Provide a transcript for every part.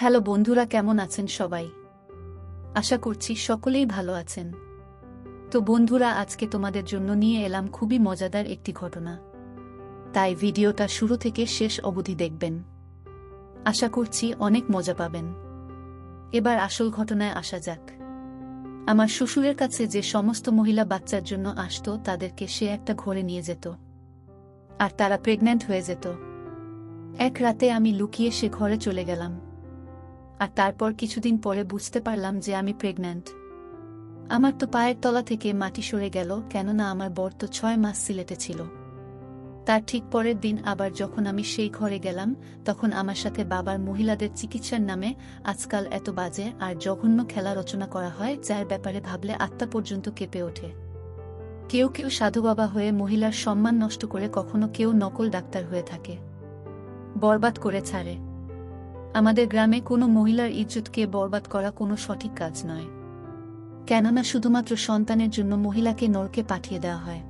Hello বন্ধুরা, কেমন আছেন সবাই? আশা করছি সকলেই ভালো আছেন। তো বন্ধুরা, আজকে তোমাদের জন্য নিয়ে এলাম খুবই মজাদার একটি ঘটনা। তাই ভিডিওটা শুরু থেকে শেষ অবধি দেখবেন। আশা করছি অনেক মজা পাবেন। এবার আসল ঘটনায় আসা যাক। আমার শ্বশুরের কাছে যে সমস্ত মহিলা বাচ্চার জন্য আসত, তাদেরকে সে একটা ঘরে নিয়ে যেত। আর তারা প্রেগন্যান্ট হয়ে যেত। এক রাতে আমি লুকিয়ে সে ঘরে চলে গেলাম। আর তারপর কিছুদিন পরে বুঝতে পারলাম যে আমি প্রেগন্যান্ট আমার তো পায়ের তলা থেকে মাটি সরে গেল, কেননা আমার বর তো ছয় মাস সিলেটে ছিল। তার ঠিক পরের দিন আবার যখন আমি সেই ঘরে গেলাম, তখন আমার সাথে বাবার মহিলাদের চিকিৎসার নামে আজকাল এত বাজে আর জঘন্য খেলা রচনা করা হয়, যার ব্যাপারে ভাবলে আত্মা পর্যন্ত কেঁপে ওঠে। কেউ কেউ সাধু বাবা হয়ে মহিলার সম্মান নষ্ট করে কখনো কেউ নকল ডাক্তার হয়ে থাকে। বরবাদ করে ছাড়ে। আমাদের গ্রামে কোনো মহিলার ইজ্জতকে বরবাদ করা কোনো সঠিক কাজ নয়। কেননা শুধুমাত্র সন্তানের জন্য মহিলাকে নরকে পাঠিয়ে দেওয়া হয়।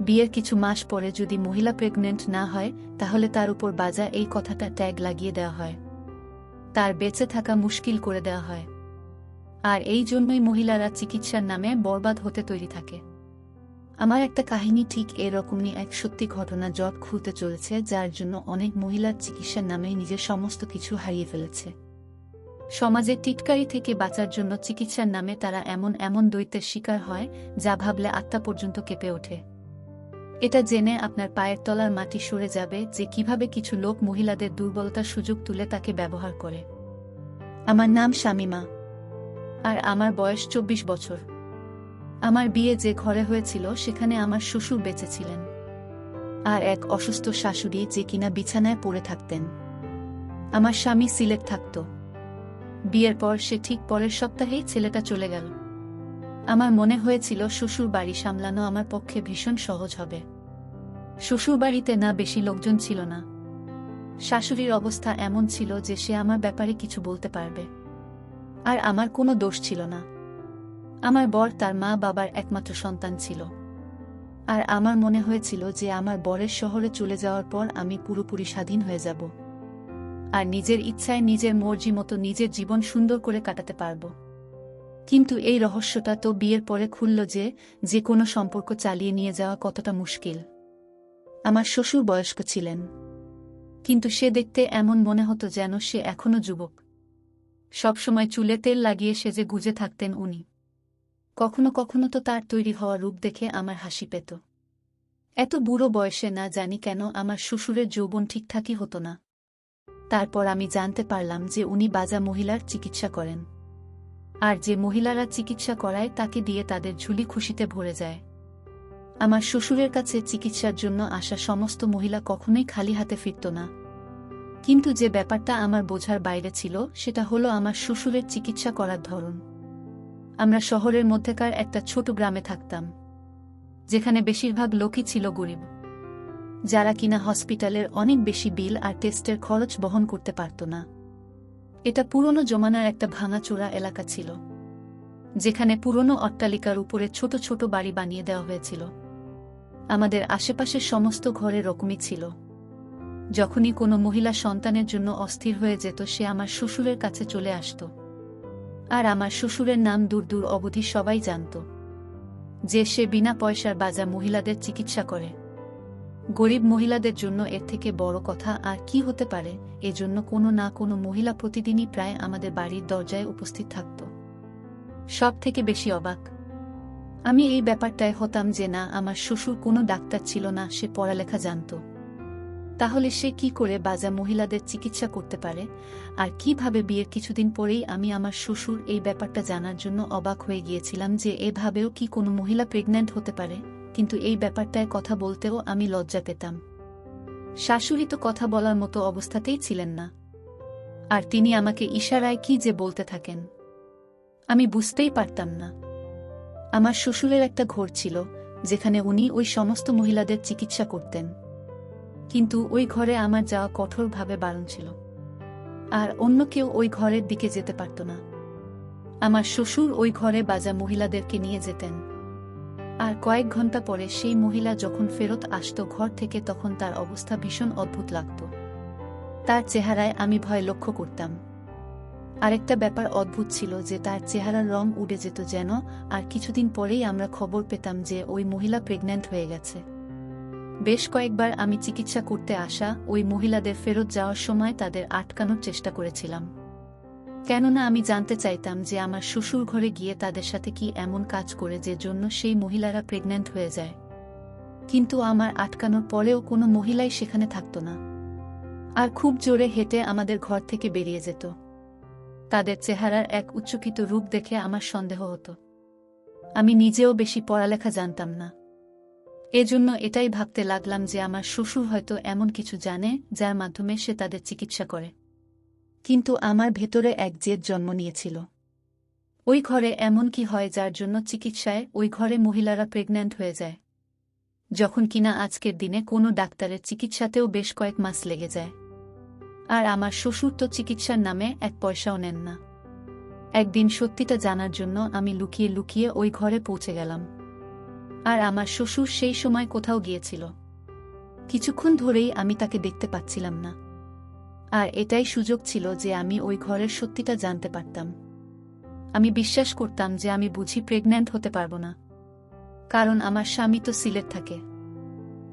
বিয়ের কিছু মাস পরে যদি মহিলা প্রেগনেন্ট না হয়, তাহলে তার উপর বাজা এই কথাটা ট্যাগ লাগিয়ে দেওয়া হয়। তার বেঁচে থাকা মুশকিল করে দেওয়া হয়। আর এই জন্যই মহিলারা চিকিৎসার নামে বরবাদ হতে তৈরি থাকে। আমার একটা কাহিনী ঠিক এরকমই এক সত্যি ঘটনা জট খুলতে চলেছে, যার জন্য অনেক মহিলার চিকিৎসার নামে নিজের সমস্ত কিছু হারিয়ে ফেলেছে। সমাজের টিটকারি থেকে বাঁচার জন্য চিকিৎসার নামে তারা এমন এমন দৈত্যের শিকার হয়, যা ভাবলে আত্মা পর্যন্ত কেঁপে ওঠে। এটা জেনে আপনার পায়ের তলার মাটি সরে যাবে যে কীভাবে কিছু লোক মহিলাদের দুর্বলতার সুযোগ তুলে তাকে ব্যবহার করে। আমার নাম শামিমা, আর আমার বয়স চব্বিশ বছর। আমার বিয়ে যে ঘরে হয়েছিল, সেখানে আমার শ্বশুর বেঁচে ছিলেন। আর এক অসুস্থ শাশুড়ি যে কিনা বিছানায় পড়ে থাকতেন। আমার স্বামী সিলেট থাকত। বিয়ের পর সে ঠিক পরের সপ্তাহেই ছেলেটা চলে গেল। আমার মনে হয়েছিল শ্বশুর বাড়ি সামলানো আমার পক্ষে ভীষণ সহজ হবে। শ্বশুর বাড়িতে না বেশি লোকজন ছিল না। শাশুড়ির অবস্থা এমন ছিল যে সে আমার ব্যাপারে কিছু বলতে পারবে। আর আমার কোনো দোষ ছিল না। আমার বর তার মা বাবার একমাত্র সন্তান ছিল। আর আমার মনে হয়েছিল যে আমার বরের শহরে চলে যাওয়ার পর আমি পুরোপুরি স্বাধীন হয়ে যাব। আর নিজের ইচ্ছায় নিজের মর্জি মতো নিজের জীবন সুন্দর করে কাটাতে পারব। কিন্তু এই রহস্যটা তো বিয়ের পরে খুলল যে যে কোনো সম্পর্ক চালিয়ে নিয়ে যাওয়া কতটা মুশকিল। আমার শ্বশুর বয়স্ক ছিলেন। কিন্তু সে দেখতে এমন মনে হতো যেন সে এখনও যুবক। সবসময় চুলে তেল লাগিয়ে সেজে গুজে থাকতেন উনি। কখনো কখনো তো তার তৈরি হওয়া রূপ দেখে আমার হাসি পেত। এত বুড়ো বয়সে না জানি কেন আমার শ্বশুরের যৌবন ঠিকঠাকই হতো না। তারপর আমি জানতে পারলাম যে উনি বাজা মহিলার চিকিৎসা করেন। আর যে মহিলারা চিকিৎসা করায় তাকে দিয়ে তাদের ঝুলি খুশিতে ভরে যায়। আমার শ্বশুরের কাছে চিকিৎসার জন্য আসা সমস্ত মহিলা কখনোই খালি হাতে ফিরত না। কিন্তু যে ব্যাপারটা আমার বোঝার বাইরে ছিল, সেটা হলো আমার শ্বশুরের চিকিৎসা করার ধরন। আমরা শহরের মধ্যেকার একটা ছোট গ্রামে থাকতাম, যেখানে বেশিরভাগ লোকই ছিল গরিব, যারা কিনা হসপিটালের অনেক বেশি বিল আর টেস্টের খরচ বহন করতে পারত না। এটা পুরনো জমানার একটা ভাঙাচোরা এলাকা ছিল, যেখানে পুরনো অট্টালিকার উপরে ছোট ছোট বাড়ি বানিয়ে দেওয়া হয়েছিল। আমাদের আশেপাশের সমস্ত ঘরে রকমই ছিল। যখনই কোনো মহিলা সন্তানের জন্য অস্থির হয়ে যেত, সে আমার শ্বশুরের কাছে চলে আসত। আর আমার শ্বশুরের নাম দূর দূর অবধি সবাই জানত। যে সে বিনা পয়সার বাজা মহিলাদের চিকিৎসা করে। গরিব মহিলাদের জন্য এর থেকে বড় কথা আর কি হতে পারে, এজন্য কোনো না কোনো মহিলা প্রতিদিনই প্রায় আমাদের বাড়ির দরজায় উপস্থিত থাকত। সব থেকে বেশি অবাক। আমি এই ব্যাপারটায় হতাম যে না, আমার শ্বশুর কোনো ডাক্তার ছিল না, সে পড়ালেখা জানত। তাহলে সে কি করে বাজা মহিলাদের চিকিৎসা করতে পারে? আর কীভাবে বিয়ের কিছুদিন পরেই আমি আমার শ্বশুর এই ব্যাপারটা জানার জন্য অবাক হয়ে গিয়েছিলাম যে এভাবেও কি কোনো মহিলা প্রেগন্যান্ট হতে পারে? কিন্তু এই ব্যাপারটায় কথা বলতেও আমি লজ্জা পেতাম। শাশুড়ি তো কথা বলার মতো অবস্থাতেই ছিলেন না। আর তিনি আমাকে ইশারায় কি যে বলতে থাকেন? আমি বুঝতেই পারতাম না। আমার শ্বশুরের একটা ঘর ছিল, যেখানে উনি ওই সমস্ত মহিলাদের চিকিৎসা করতেন। কিন্তু ওই ঘরে আমার যাওয়া কঠোরভাবে বারণ ছিল। আর অন্য কেউ ওই ঘরের দিকে যেতে পারত না। আমার শ্বশুর ওই ঘরে বাজা মহিলাদেরকে নিয়ে যেতেন। আর কয়েক ঘণ্টা পরে সেই মহিলা যখন ফেরত আসত ঘর থেকে তখন তার অবস্থা ভীষণ অদ্ভুত লাগত। তার চেহারায় আমি ভয় লক্ষ্য করতাম। আরেকটা ব্যাপার অদ্ভুত ছিল যে তার চেহারার রং উড়ে যেত যেন, আর কিছুদিন পরেই আমরা খবর পেতাম যে ওই মহিলা প্রেগন্যান্ট হয়ে গেছে। বেশ কয়েকবার আমি চিকিৎসা করতে আসা ওই মহিলাদের ফেরত যাওয়ার সময় তাদের আটকানোর চেষ্টা করেছিলাম। কেননা আমি জানতে চাইতাম যে আমার শ্বশুর ঘরে গিয়ে তাদের সাথে কি এমন কাজ করে যে জন্য সেই মহিলারা প্রেগন্যান্ট হয়ে যায়। কিন্তু আমার আটকানোর পরেও কোনো মহিলাই সেখানে থাকত না। আর খুব জোরে হেঁটে আমাদের ঘর থেকে বেরিয়ে যেত। তাদের চেহারার এক উচ্চকিত রূপ দেখে আমার সন্দেহ হতো। আমি নিজেও বেশি পড়ালেখা জানতাম না। এজন্য এটাই ভাবতে লাগলাম যে আমার শ্বশুর হয়তো এমন কিছু জানে, যার মাধ্যমে সে তাদের চিকিৎসা করে। কিন্তু আমার ভেতরে এক জেদ জন্ম নিয়েছিল। ওই ঘরে এমন কি হয় যার জন্য চিকিৎসায় ওই ঘরে মহিলারা প্রেগন্যান্ট হয়ে যায়। যখন কিনা আজকের দিনে কোনো ডাক্তারের চিকিৎসাতেও বেশ কয়েক মাস লেগে যায়। আর আমার শ্বশুর তো চিকিৎসার নামে এক পয়সাও নেন না। একদিন সত্যিটা জানার জন্য আমি লুকিয়ে লুকিয়ে ওই ঘরে পৌঁছে গেলাম। আর আমার শ্বশুর সেই সময় কোথাও গিয়েছিল। কিছুক্ষণ ধরেই আমি তাকে দেখতে পাচ্ছিলাম না। আর এটাই সুযোগ ছিল যে আমি ওই ঘরের সত্যিটা জানতে পারতাম। আমি বিশ্বাস করতাম যে আমি বুঝি প্রেগন্যান্ট হতে পারব না। কারণ আমার স্বামী তো সিলেট থাকে।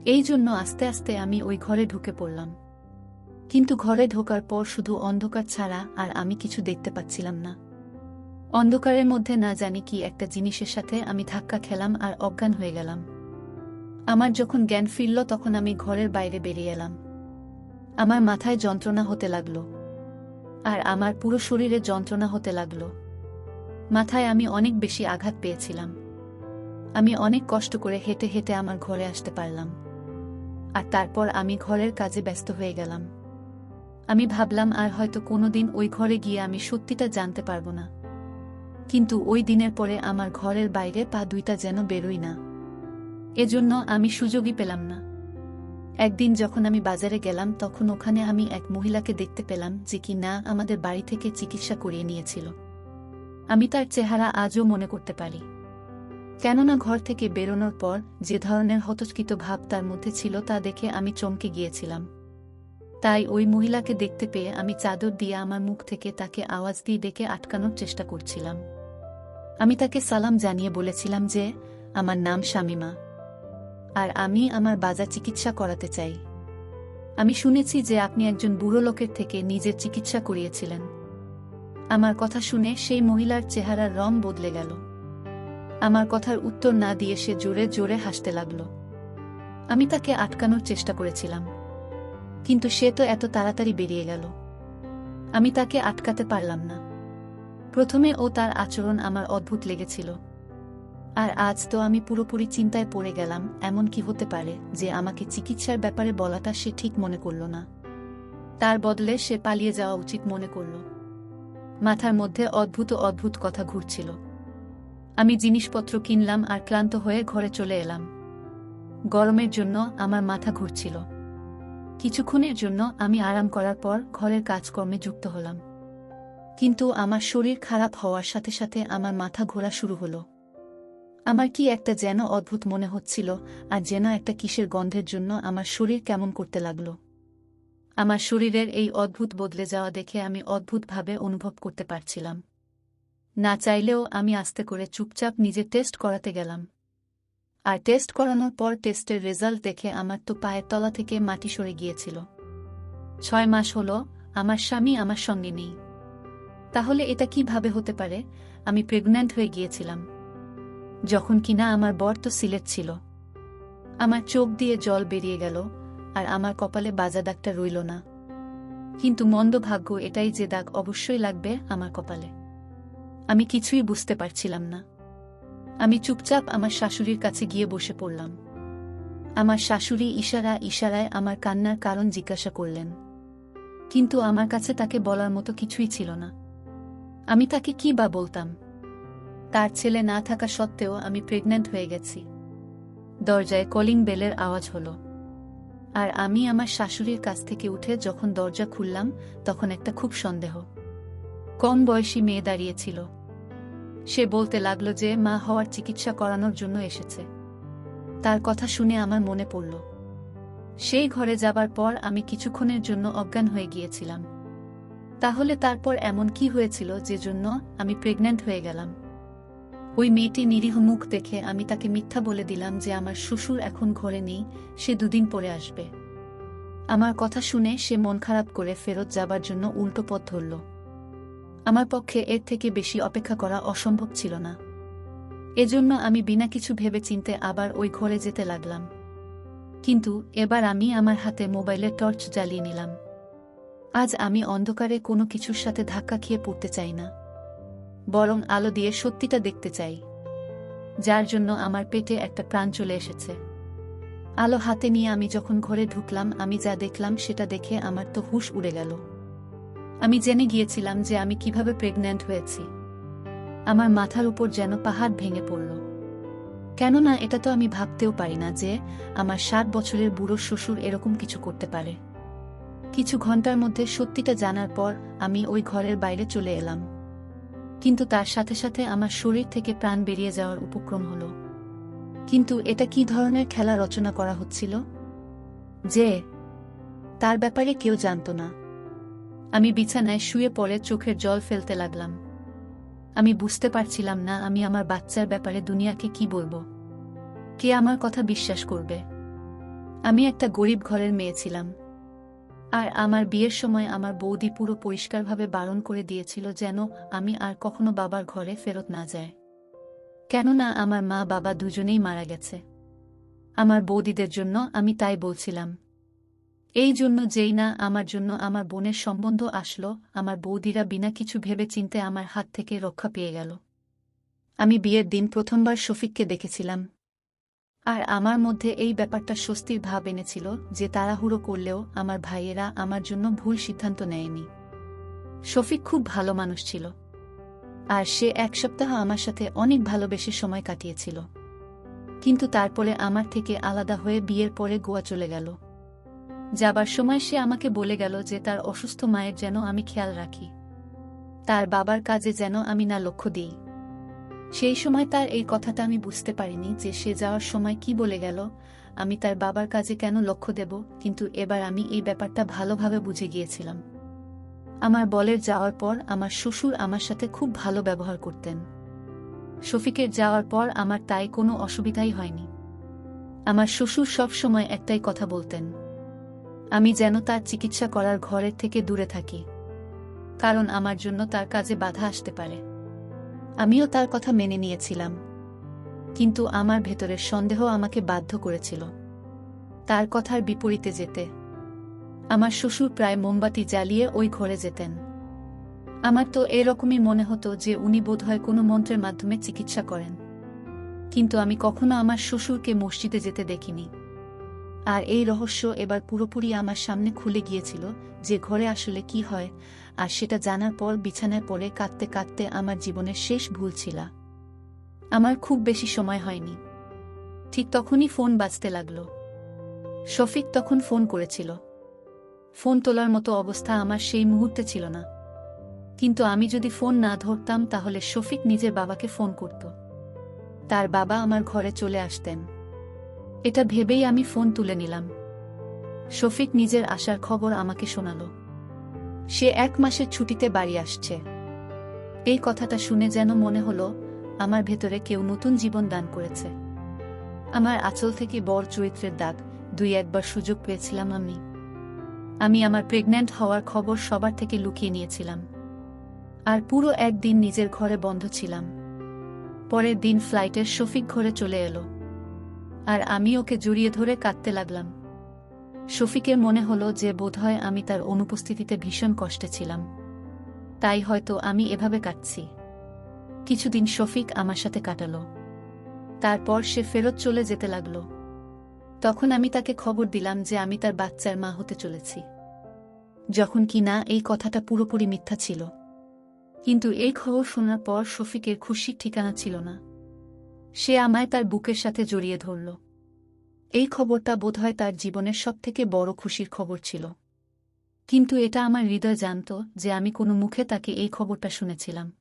এই জন্য আস্তে আস্তে আমি ওই ঘরে ঢুকে পড়লাম। কিন্তু ঘরে ঢোকার পর শুধু অন্ধকার ছাড়া আর আমি কিছু দেখতে পাচ্ছিলাম না। অন্ধকারের মধ্যে না জানি কি একটা জিনিসের সাথে আমি ধাক্কা খেলাম আর অজ্ঞান হয়ে গেলাম। আমার যখন জ্ঞান ফিরল, তখন আমি ঘরের বাইরে বেরিয়ে এলাম। আমার মাথায় যন্ত্রণা হতে লাগল। আর আমার পুরো শরীরে যন্ত্রণা হতে লাগল। মাথায় আমি অনেক বেশি আঘাত পেয়েছিলাম। আমি অনেক কষ্ট করে হেঁটে হেঁটে আমার ঘরে আসতে পারলাম। আর তারপর আমি ঘরের কাজে ব্যস্ত হয়ে গেলাম। আমি ভাবলাম, আর হয়তো কোনোদিন ওই ঘরে গিয়ে আমি সত্যিটা জানতে পারব না। কিন্তু ওই দিনের পরে আমার ঘরের বাইরে পা দুইটা যেন বেরোই না। এজন্য আমি সুযোগই পেলাম না। একদিন যখন আমি বাজারে গেলাম, তখন ওখানে আমি এক মহিলাকে দেখতে পেলাম যে কি না আমাদের বাড়ি থেকে চিকিৎসা করিয়ে নিয়েছিল। আমি তার চেহারা আজও মনে করতে পারি। কেননা ঘর থেকে বেরোনোর পর যে ধরনের হতস্কিত ভাব তার মধ্যে ছিল তা দেখে আমি চমকে গিয়েছিলাম। তাই ওই মহিলাকে দেখতে পেয়ে আমি চাদর দিয়ে আমার মুখ থেকে তাকে আওয়াজ দিয়ে ডেকে আটকানোর চেষ্টা করছিলাম। আমি তাকে সালাম জানিয়ে বলেছিলাম যে, আমার নাম শামিমা। আর আমি আমার বাজার চিকিৎসা করাতে চাই। আমি শুনেছি যে আপনি একজন বুড়ো লোকের থেকে নিজের চিকিৎসা করিয়েছিলেন। আমার কথা শুনে সেই মহিলার চেহারার রং বদলে গেল। আমার কথার উত্তর না দিয়ে সে জোরে জোরে হাসতে লাগল। আমি তাকে আটকানোর চেষ্টা করেছিলাম। কিন্তু সে তো এত তাড়াতাড়ি বেরিয়ে গেল। আমি তাকে আটকাতে পারলাম না। প্রথমে ও তার আচরণ আমার অদ্ভুত লেগেছিল। আর আজ তো আমি পুরোপুরি চিন্তায় পড়ে গেলাম, এমন কি হতে পারে যে আমাকে চিকিৎসার ব্যাপারে বলাটা সে ঠিক মনে করল না। তার বদলে সে পালিয়ে যাওয়া উচিত মনে করল। মাথার মধ্যে অদ্ভুত অদ্ভুত কথা ঘুরছিল। আমি জিনিসপত্র কিনলাম আর ক্লান্ত হয়ে ঘরে চলে এলাম। গরমের জন্য আমার মাথা ঘুরছিল। কিছুক্ষণের জন্য আমি আরাম করার পর ঘরের কাজকর্মে যুক্ত হলাম। কিন্তু আমার শরীর খারাপ হওয়ার সাথে সাথে আমার মাথা ঘোরা শুরু হলো। আমার কি একটা যেন অদ্ভুত মনে হচ্ছিল, আর যেন একটা কিসের গন্ধের জন্য আমার শরীর কেমন করতে লাগল। আমার শরীরের এই অদ্ভুত বদলে যাওয়া দেখে আমি অদ্ভুতভাবে অনুভব করতে পারছিলাম। না চাইলেও আমি আস্তে করে চুপচাপ নিজে টেস্ট করাতে গেলাম। আর টেস্ট করানোর পর টেস্টের রেজাল্ট দেখে আমার তো পায়ের তলা থেকে মাটি সরে গিয়েছিল। ছয় মাস হলো, আমার স্বামী আমার সঙ্গে নেই। তাহলে এটা কীভাবে হতে পারে? আমি প্রেগন্যান্ট হয়ে গিয়েছিলাম। যখন কিনা আমার বর তো সিলেট ছিল। আমার চোখ দিয়ে জল বেরিয়ে গেল, আর আমার কপালে বাজা দাগটা রইল না। কিন্তু মন্দ ভাগ্য এটাই যে দাগ অবশ্যই লাগবে আমার কপালে। আমি কিছুই বুঝতে পারছিলাম না। আমি চুপচাপ আমার শাশুড়ির কাছে গিয়ে বসে পড়লাম। আমার শাশুড়ি ইশারা ইশারায় আমার কান্নার কারণ জিজ্ঞাসা করলেন। কিন্তু আমার কাছে তাকে বলার মতো কিছুই ছিল না। আমি তাকে কি বা বলতাম? তার ছেলে না থাকা সত্ত্বেও আমি প্রেগন্যান্ট হয়ে গেছি। দরজায় কলিং বেলের আওয়াজ হলো। আর আমি আমার শাশুড়ির কাছ থেকে উঠে যখন দরজা খুললাম, তখন একটা খুব সন্দেহ। কম বয়সী মেয়ে দাঁড়িয়েছিল। সে বলতে লাগল যে, মা হওয়ার চিকিৎসা করানোর জন্য এসেছে। তার কথা শুনে আমার মনে পড়ল। সেই ঘরে যাবার পর আমি কিছুক্ষণের জন্য অজ্ঞান হয়ে গিয়েছিলাম। তাহলে তারপর এমন কি হয়েছিল যে জন্য আমি প্রেগন্যান্ট হয়ে গেলাম? ওই মেয়েটি নিরীহ মুখ দেখে আমি তাকে মিথ্যা বলে দিলাম যে আমার শ্বশুর এখন ঘরে নেই, সে দুদিন পরে আসবে। আমার কথা শুনে সে মন খারাপ করে ফেরত যাবার জন্য উল্টো পথ ধরল। আমার পক্ষে এর থেকে বেশি অপেক্ষা করা অসম্ভব ছিল না। এজন্য আমি বিনা কিছু ভেবে চিনতে আবার ওই ঘরে যেতে লাগলাম। কিন্তু এবার আমি আমার হাতে মোবাইলে টর্চ জ্বালিয়ে নিলাম। আজ আমি অন্ধকারে কোনো কিছুর সাথে ধাক্কা খেয়ে পড়তে চাই না। বরং আলো দিয়ে সত্যিটা দেখতে চাই, যার জন্য আমার পেটে একটা প্রাণ চলে এসেছে। আলো হাতে নিয়ে আমি যখন ঘরে ঢুকলাম, আমি যা দেখলাম সেটা দেখে আমার তো হুশ উড়ে গেল। আমি জেনে গিয়েছিলাম যে আমি কীভাবে প্রেগন্যান্ট হয়েছি। আমার মাথার উপর যেন পাহাড় ভেঙে পড়ল। কেননা এটা তো আমি ভাবতেও পারি না যে আমার ষাট বছরের বুড়ো শ্বশুর এরকম কিছু করতে পারে। কিছু ঘণ্টার মধ্যে সত্যিটা জানার পর আমি ওই ঘরের বাইরে চলে এলাম। কিন্তু তার সাথে সাথে আমার শরীর থেকে প্রাণ বেরিয়ে যাওয়ার উপক্রম হল। কিন্তু এটা কি ধরনের খেলা রচনা করা হচ্ছিল? যে, তার ব্যাপারে কেউ জানত না। আমি বিছানায় শুয়ে পড়ে চোখের জল ফেলতে লাগলাম। আমি বুঝতে পারছিলাম না আমি আমার বাচ্চার ব্যাপারে দুনিয়াকে কি বলব। কে আমার কথা বিশ্বাস করবে? আমি একটা গরিব ঘরের মেয়ে ছিলাম। আর আমার বিয়ের সময় আমার বৌদি পুরো পরিষ্কারভাবে বারণ করে দিয়েছিল যেন আমি আর কখনো বাবার ঘরে ফেরত না যায় কেননা আমার মা বাবা দুজনেই মারা গেছে। আমার বৌদিদের জন্য আমি তাই বলছিলাম। এই জন্য যেই না আমার জন্য আমার বোনের সম্বন্ধ আসলো, আমার বৌদিরা বিনা কিছু ভেবে চিনতে আমার হাত থেকে রক্ষা পেয়ে গেল। আমি বিয়ের দিন প্রথমবার শফিককে দেখেছিলাম। আর আমার মধ্যে এই ব্যাপারটা স্বস্তির ভাব এনেছিল যে তাড়াহুড়ো করলেও আমার ভাইয়েরা আমার জন্য ভুল সিদ্ধান্ত নেয়নি। শফিক খুব ভালো মানুষ ছিল। আর সে এক সপ্তাহ আমার সাথে অনেক ভালোবেসে সময় কাটিয়েছিল। কিন্তু তারপরে আমার থেকে আলাদা হয়ে বিয়ের পরে গোয়া চলে গেল। যাবার সময় সে আমাকে বলে গেল যে তার অসুস্থ মায়ের যেন আমি খেয়াল রাখি। তার বাবার কাজে যেন আমি না লক্ষ্য দিই। সেই সময় তার এই কথাটা আমি বুঝতে পারিনি যে সে যাওয়ার সময় কি বলে গেল। আমি তার বাবার কাজে কেন লক্ষ্য দেব, কিন্তু এবার আমি এই ব্যাপারটা ভালোভাবে বুঝে গিয়েছিলাম। আমার বলের যাওয়ার পর আমার শ্বশুর আমার সাথে খুব ভালো ব্যবহার করতেন। শফিকের যাওয়ার পর আমার তাই কোনো অসুবিধাই হয়নি। আমার শ্বশুর সব সময় একটাই কথা বলতেন, আমি যেন তার চিকিৎসা করার ঘরের থেকে দূরে থাকি, কারণ আমার জন্য তার কাজে বাধা আসতে পারে। আমিও তার কথা মেনে নিয়েছিলাম। কিন্তু আমার ভেতরের সন্দেহ আমাকে বাধ্য করেছিল। তার কথার বিপরীতে যেতে। আমার শ্বশুর প্রায় মোমবাতি জ্বালিয়ে ওই ঘরে যেতেন। আমার তো এরকমই মনে হতো যে উনি বোধহয় কোনো মন্ত্রের মাধ্যমে চিকিৎসা করেন। কিন্তু আমি কখনো আমার শ্বশুরকে মসজিদে যেতে দেখিনি। আর এই রহস্য এবার পুরোপুরি আমার সামনে খুলে গিয়েছিল যে ঘরে আসলে কি হয়, আর সেটা জানার পর বিছানায় পরে কাঁদতে কাঁদতে আমার জীবনের শেষ ভুল ছিল। আমার খুব বেশি সময় হয়নি। ঠিক তখনই ফোন বাজতে লাগল। শফিক তখন ফোন করেছিল। ফোন তোলার মতো অবস্থা আমার সেই মুহূর্তে ছিল না। কিন্তু আমি যদি ফোন না ধরতাম তাহলে শফিক নিজের বাবাকে ফোন করত। তার বাবা আমার ঘরে চলে আসতেন। এটা ভেবেই আমি ফোন তুলে নিলাম। শফিক নিজের আসার খবর আমাকে শোনাল। সে এক মাসের ছুটিতে বাড়ি আসছে। এই কথাটা শুনে যেন মনে হলো, আমার ভেতরে কেউ নতুন জীবন দান করেছে। আমার আঁচল থেকে বর চরিত্রের দাগ দুই একবার সুযোগ পেয়েছিলাম আমি। আমি আমার প্রেগন্যান্ট হওয়ার খবর সবার থেকে লুকিয়ে নিয়েছিলাম। আর পুরো একদিন নিজের ঘরে বন্ধ ছিলাম। পরের দিন ফ্লাইটের শফিক ঘরে চলে এলো। আর আমি ওকে জড়িয়ে ধরে কাঁদতে লাগলাম। শফিকের মনে হলো যে বোধহয় আমি তার অনুপস্থিতিতে ভীষণ কষ্টে ছিলাম। তাই হয়তো আমি এভাবে কাটছি কিছুদিন শফিক আমার সাথে কাটাল। তারপর সে ফেরত চলে যেতে লাগল। তখন আমি তাকে খবর দিলাম যে আমি তার বাচ্চার মা হতে চলেছি। যখন কি না এই কথাটা পুরোপুরি মিথ্যা ছিল। কিন্তু এই খবর শোনার পর শফিকের খুশির ঠিকানা ছিল না। সে আমায় তার বুকের সাথে জড়িয়ে ধরল। এই খবরটা বোধহয় তার জীবনের সবথেকে বড় খুশির খবর ছিল। কিন্তু এটা আমার হৃদয় জানত যে আমি কোনো মুখে তাকে এই খবরটা শুনেছিলাম।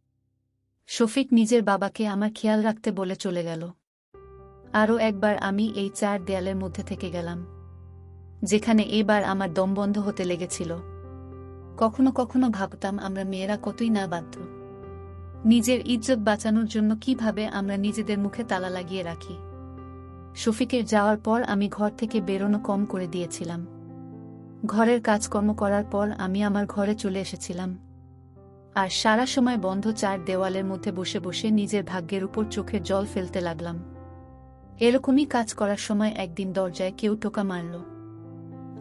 শফিক নিজের বাবাকে আমার খেয়াল রাখতে বলে চলে গেল। আরও একবার আমি এই চার দেয়ালের মধ্যে থেকে গেলাম, যেখানে এবার আমার দম বন্ধ হতে লেগেছিল। কখনো কখনো ভাবতাম আমরা মেয়েরা কতই না বাধ্য। নিজের ইজ্জত বাঁচানোর জন্য কীভাবে আমরা নিজেদের মুখে তালা লাগিয়ে রাখি? শফিকের যাওয়ার পর আমি ঘর থেকে বেরোনো কম করে দিয়েছিলাম। ঘরের কাজকর্ম করার পর আমি আমার ঘরে চলে এসেছিলাম। আর সারা সময় বন্ধ চার দেওয়ালের মধ্যে বসে বসে নিজের ভাগ্যের উপর চোখের জল ফেলতে লাগলাম। এরকমই কাজ করার সময় একদিন দরজায় কেউ টোকা মারল।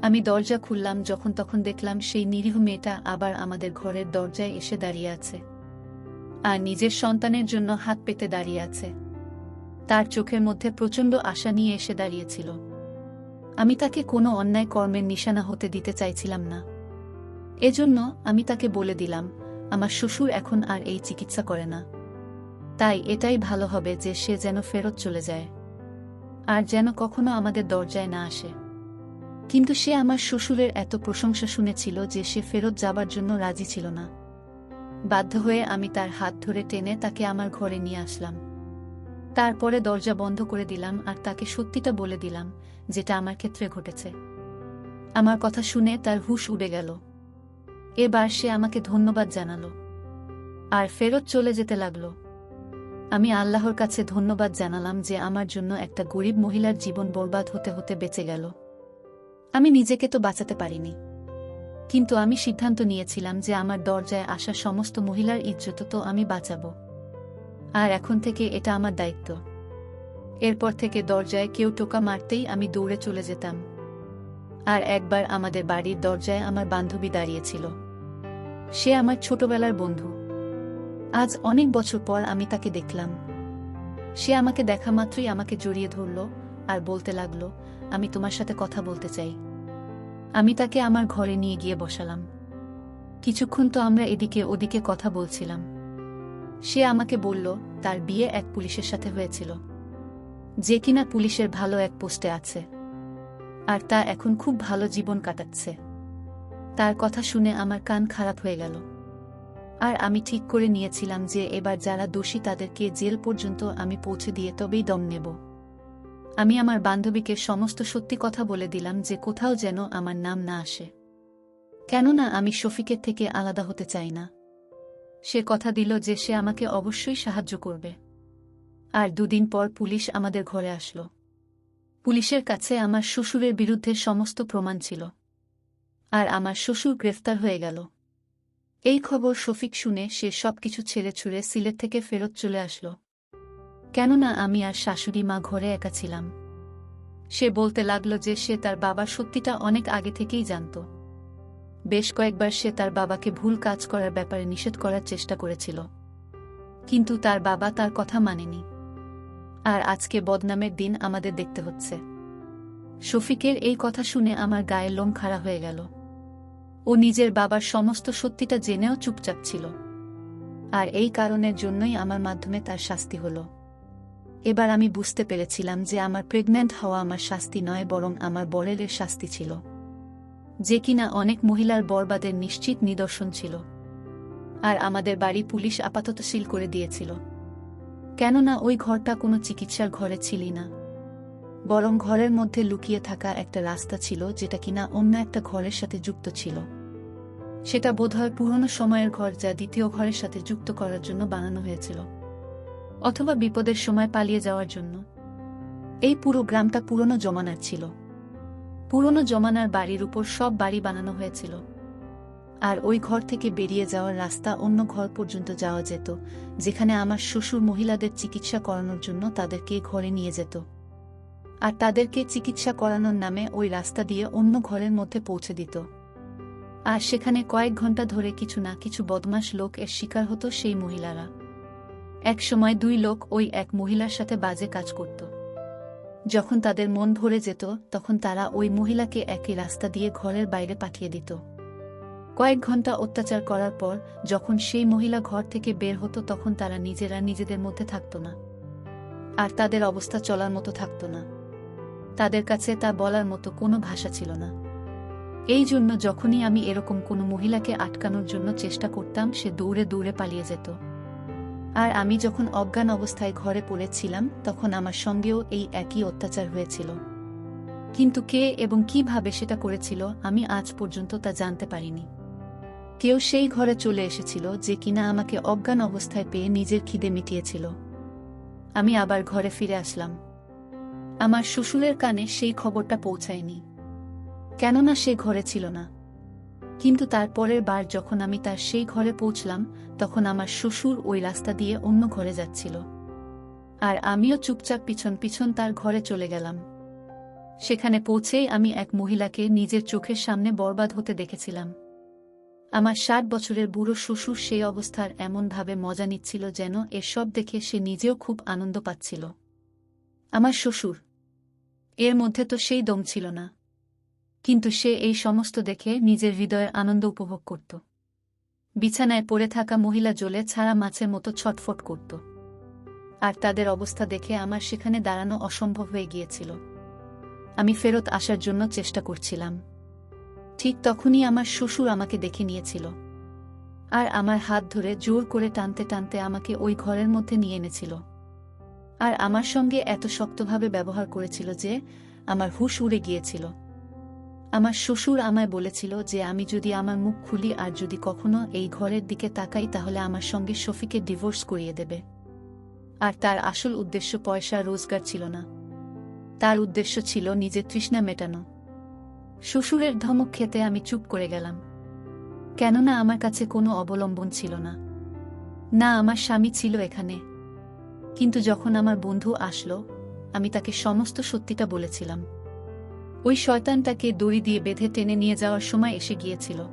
আমি দরজা খুললাম, যখন তখন দেখলাম সেই নিরীহ মেয়েটা আবার আমাদের ঘরের দরজায় এসে দাঁড়িয়ে আছে। আর নিজের সন্তানের জন্য হাত পেতে দাঁড়িয়ে আছে। তার চোখের মধ্যে প্রচণ্ড আশা নিয়ে এসে দাঁড়িয়েছিল। আমি তাকে কোনো অন্যায় কর্মের নিশানা হতে দিতে চাইছিলাম না। এজন্য আমি তাকে বলে দিলাম, আমার শ্বশুর এখন আর এই চিকিৎসা করে না। তাই এটাই ভালো হবে যে সে যেন ফেরত চলে যায়। আর যেন কখনো আমাদের দরজায় না আসে। কিন্তু সে আমার শ্বশুরের এত প্রশংসা শুনেছিল যে সে ফেরত যাবার জন্য রাজি ছিল না। বাধ্য হয়ে আমি তার হাত ধরে টেনে তাকে আমার ঘরে নিয়ে আসলাম। তারপরে দরজা বন্ধ করে দিলাম আর তাকে সত্যিটা বলে দিলাম, যেটা আমার ক্ষেত্রে ঘটেছে। আমার কথা শুনে তার হুশ উড়ে গেল। এবার সে আমাকে ধন্যবাদ জানালো। আর ফেরত চলে যেতে লাগল। আমি আল্লাহর কাছে ধন্যবাদ জানালাম যে আমার জন্য একটা গরিব মহিলার জীবন বরবাদ হতে হতে বেঁচে গেল। আমি নিজেকে তো বাঁচাতে পারিনি। কিন্তু আমি সিদ্ধান্ত নিয়েছিলাম যে আমার দরজায় আসা সমস্ত মহিলার ইজ্জত তো আমি বাঁচাব। আর এখন থেকে এটা আমার দায়িত্ব। এরপর থেকে দরজায় কেউ টোকা মারতেই আমি দৌড়ে চলে যেতাম। আর একবার আমাদের বাড়ির দরজায় আমার বান্ধবী দাঁড়িয়েছিল। সে আমার ছোটবেলার বন্ধু। আজ অনেক বছর পর আমি তাকে দেখলাম। সে আমাকে দেখা মাত্রই আমাকে জড়িয়ে ধরল আর বলতে লাগল, আমি তোমার সাথে কথা বলতে চাই। আমি তাকে আমার ঘরে নিয়ে গিয়ে বসালাম। কিছুক্ষণ তো আমরা এদিকে ওদিকে কথা বলছিলাম। সে আমাকে বলল, তার বিয়ে এক পুলিশের সাথে হয়েছিল। যে কিনা পুলিশের ভালো এক পোস্টে আছে। আর তা এখন খুব ভালো জীবন কাটাচ্ছে। তার কথা শুনে আমার কান খারাপ হয়ে গেল। আর আমি ঠিক করে নিয়েছিলাম যে এবার যারা দোষী তাদেরকে জেল পর্যন্ত আমি পৌঁছে দিয়ে তবেই দম নেব। আমি আমার বান্ধবীকে সমস্ত সত্যি কথা বলে দিলাম যে কোথাও যেন আমার নাম না আসে। কেননা আমি শফিকের থেকে আলাদা হতে চাই না। সে কথা দিল যে সে আমাকে অবশ্যই সাহায্য করবে। আর দুদিন পর পুলিশ আমাদের ঘরে আসলো। পুলিশের কাছে আমার শ্বশুরের বিরুদ্ধে সমস্ত প্রমাণ ছিল। আর আমার শ্বশুর গ্রেফতার হয়ে গেল। এই খবর শফিক শুনে সে সবকিছু ছেড়ে ছুড়ে সিলেট থেকে ফেরত চলে আসলো। কেননা আমি আর শাশুড়ি মা ঘরে একা ছিলাম। সে বলতে লাগল যে সে তার বাবার সত্যিটা অনেক আগে থেকেই জানত। বেশ কয়েকবার সে তার বাবাকে ভুল কাজ করার ব্যাপারে নিষেধ করার চেষ্টা করেছিল। কিন্তু তার বাবা তার কথা মানেনি। আর আজকে বদনামের দিন আমাদের দেখতে হচ্ছে। শফিকের এই কথা শুনে আমার গায়ে লোম খাড়া হয়ে গেল। ও নিজের বাবার সমস্ত সত্যিটা জেনেও চুপচাপ ছিল। আর এই কারণের জন্যই আমার মাধ্যমে তার শাস্তি হল। এবার আমি বুঝতে পেরেছিলাম যে আমার প্রেগন্যান্ট হওয়া আমার শাস্তি নয়, বরং আমার বরের শাস্তি ছিল। যে কিনা অনেক মহিলার বরবাদের নিশ্চিত নিদর্শন ছিল। আর আমাদের বাড়ি পুলিশ আপাতত সিল করে দিয়েছিল। কেননা ওই ঘরটা কোনো চিকিৎসার ঘরে ছিলি না। বরং ঘরের মধ্যে লুকিয়ে থাকা একটা রাস্তা ছিল যেটা কিনা অন্য একটা ঘরের সাথে যুক্ত ছিল। সেটা বোধহয় পুরনো সময়ের ঘর যা দ্বিতীয় ঘরের সাথে যুক্ত করার জন্য বানানো হয়েছিল। অথবা বিপদের সময় পালিয়ে যাওয়ার জন্য। এই পুরো গ্রামটা পুরনো জমানার ছিল। পুরনো জমানার বাড়ির উপর সব বাড়ি বানানো হয়েছিল। আর ওই ঘর থেকে বেরিয়ে যাওয়ার রাস্তা অন্য ঘর পর্যন্ত যাওয়া যেত, যেখানে আমার শ্বশুর মহিলাদের চিকিৎসা করানোর জন্য তাদেরকে ঘরে নিয়ে যেত। আর তাদেরকে চিকিৎসা করানোর নামে ওই রাস্তা দিয়ে অন্য ঘরের মধ্যে পৌঁছে দিত। আর সেখানে কয়েক ঘণ্টা ধরে কিছু না কিছু বদমাস লোক এর শিকার হতো সেই মহিলারা। এক সময় দুই লোক ওই এক মহিলার সাথে বাজে কাজ করত। যখন তাদের মন ভরে যেত, তখন তারা ওই মহিলাকে একই রাস্তা দিয়ে ঘরের বাইরে পাঠিয়ে দিত। কয়েক ঘণ্টা অত্যাচার করার পর, যখন সেই মহিলা ঘর থেকে বের হতো, তখন তারা নিজেরা নিজেদের মধ্যে থাকত না। আর তাদের অবস্থা চলার মতো থাকত না। তাদের কাছে তা বলার মতো কোনো ভাষা ছিল না। এই জন্য যখনই আমি এরকম কোনো মহিলাকে আটকানোর জন্য চেষ্টা করতাম, সে দৌড়ে দৌড়ে পালিয়ে যেত। আর আমি যখন অজ্ঞান অবস্থায় ঘরে পড়েছিলাম, তখন আমার সঙ্গেও এই একই অত্যাচার হয়েছিল। কিন্তু কে এবং কীভাবে সেটা করেছিল, আমি আজ পর্যন্ত তা জানতে পারিনি। কেউ সেই ঘরে চলে এসেছিল যে কিনা আমাকে অজ্ঞান অবস্থায় পেয়ে নিজের খিদে মিটিয়েছিল। আমি আবার ঘরে ফিরে আসলাম। আমার শ্বশুরের কানে সেই খবরটা পৌঁছায়নি। কেননা সে ঘরে ছিল না। কিন্তু তার পরের বার যখন আমি তার সেই ঘরে পৌঁছলাম, তখন আমার শ্বশুর ওই রাস্তা দিয়ে অন্য ঘরে যাচ্ছিল। আর আমিও চুপচাপ পিছন পিছন তার ঘরে চলে গেলাম। সেখানে পৌঁছেই আমি এক মহিলাকে নিজের চোখের সামনে বরবাদ হতে দেখেছিলাম। আমার ষাট বছরের বুড়ো শ্বশুর সেই অবস্থার এমনভাবে মজা নিচ্ছিল যেন এসব দেখে সে নিজেও খুব আনন্দ পাচ্ছিল। আমার শ্বশুর, এর মধ্যে তো সেই দম ছিল না। কিন্তু সে এই সমস্ত দেখে নিজের হৃদয়ের আনন্দ উপভোগ করত। বিছানায় পড়ে থাকা মহিলা জ্বলে ছাড়া মাছের মতো ছটফট করত। আর তাদের অবস্থা দেখে আমার সেখানে দাঁড়ানো অসম্ভব হয়ে গিয়েছিল। আমি ফেরত আসার জন্য চেষ্টা করছিলাম। ঠিক তখনই আমার শ্বশুর আমাকে দেখে নিয়েছিল। আর আমার হাত ধরে জোর করে টানতে টানতে আমাকে ওই ঘরের মধ্যে নিয়ে এনেছিল। আর আমার সঙ্গে এত শক্তভাবে ব্যবহার করেছিল যে, আমার হুশ উড়ে গিয়েছিল। আমার শ্বশুর আমায় বলেছিল যে আমি যদি আমার মুখ খুলি আর যদি কখনো এই ঘরের দিকে তাকাই তাহলে আমার সঙ্গে শফিকে ডিভোর্স করিয়ে দেবে। আর তার আসল উদ্দেশ্য পয়সা, রোজগার ছিল না। তার উদ্দেশ্য ছিল নিজের তৃষ্ণা মেটানো। শ্বশুরের ধমক খেতে আমি চুপ করে গেলাম। কেননা আমার কাছে কোনো অবলম্বন ছিল না। না, আমার স্বামী ছিল এখানে। কিন্তু যখন আমার বন্ধু আসলো, আমি তাকে সমস্ত সত্যিটা বলেছিলাম। ওই শয়তানটাকে দড়ি দিয়ে বেঁধে টেনে নিয়ে যাওয়ার সময় এসে গিয়েছিল।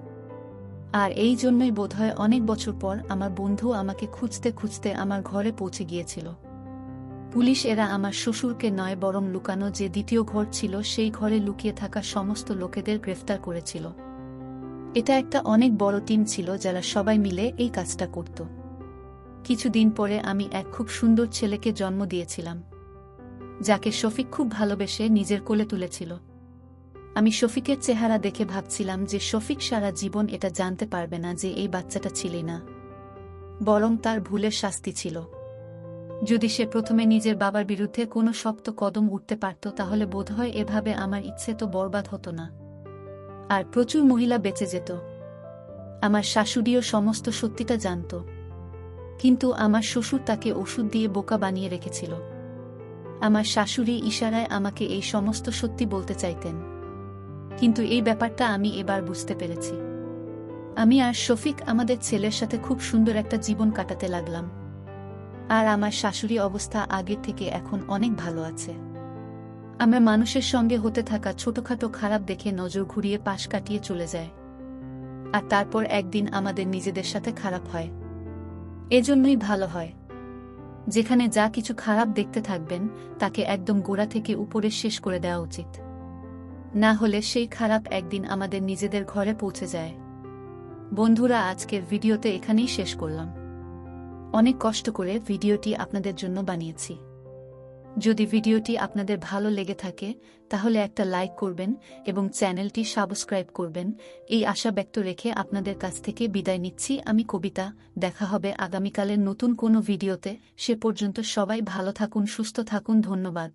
আর এই জন্যই বোধহয় অনেক বছর পর আমার বন্ধু আমাকে খুঁজতে খুঁজতে আমার ঘরে পৌঁছে গিয়েছিল। পুলিশ এরা আমার শ্বশুরকে নয় বরং লুকানো যে দ্বিতীয় ঘর ছিল সেই ঘরে লুকিয়ে থাকা সমস্ত লোকেদের গ্রেফতার করেছিল। এটা একটা অনেক বড় টিম ছিল যারা সবাই মিলে এই কাজটা করত। কিছুদিন পরে আমি এক খুব সুন্দর ছেলেকে জন্ম দিয়েছিলাম, যাকে শফিক খুব ভালোবেসে নিজের কোলে তুলেছিল। আমি শফিকের চেহারা দেখে ভাবছিলাম যে শফিক সারা জীবন এটা জানতে পারবে না যে এই বাচ্চাটা ছিলি না। বরং তার ভুলের শাস্তি ছিল। যদি সে প্রথমে নিজের বাবার বিরুদ্ধে কোনো শক্ত কদম উঠতে পারত তাহলে বোধহয় এভাবে আমার ইচ্ছে তো বরবাদ হতো না। আর প্রচুর মহিলা বেঁচে যেত। আমার শাশুড়িও সমস্ত সত্যিটা জানত। কিন্তু আমার শ্বশুর তাকে ওষুধ দিয়ে বোকা বানিয়ে রেখেছিল। আমার শাশুড়ি ইশারায় আমাকে এই সমস্ত সত্যি বলতে চাইতেন। কিন্তু এই ব্যাপারটা আমি এবার বুঝতে পেরেছি। আমি আর শফিক আমাদের ছেলের সাথে খুব সুন্দর একটা জীবন কাটাতে লাগলাম। আর আমার শাশুড়ি অবস্থা আগের থেকে এখন অনেক ভালো আছে। আমরা মানুষের সঙ্গে হতে থাকা ছোটখাটো খারাপ দেখে নজর ঘুরিয়ে পাশ কাটিয়ে চলে যায়। আর তারপর একদিন আমাদের নিজেদের সাথে খারাপ হয়। এজন্যই ভালো হয়। যেখানে যা কিছু খারাপ দেখতে থাকবেন, তাকে একদম গোড়া থেকে উপরে শেষ করে দেওয়া উচিত। না হলে সেই খারাপ একদিন আমাদের নিজেদের ঘরে পৌঁছে যায়। বন্ধুরা, আজকের ভিডিওতে এখানেই শেষ করলাম। অনেক কষ্ট করে ভিডিওটি আপনাদের জন্য বানিয়েছি। যদি ভিডিওটি আপনাদের ভালো লেগে থাকে, তাহলে একটা লাইক করবেন এবং চ্যানেলটি সাবস্ক্রাইব করবেন। এই আশা ব্যক্ত রেখে আপনাদের কাছ থেকে বিদায় নিচ্ছি আমি কবিতা। দেখা হবে আগামীকালের নতুন কোনো ভিডিওতে। সে পর্যন্ত সবাই ভালো থাকুন, সুস্থ থাকুন, ধন্যবাদ।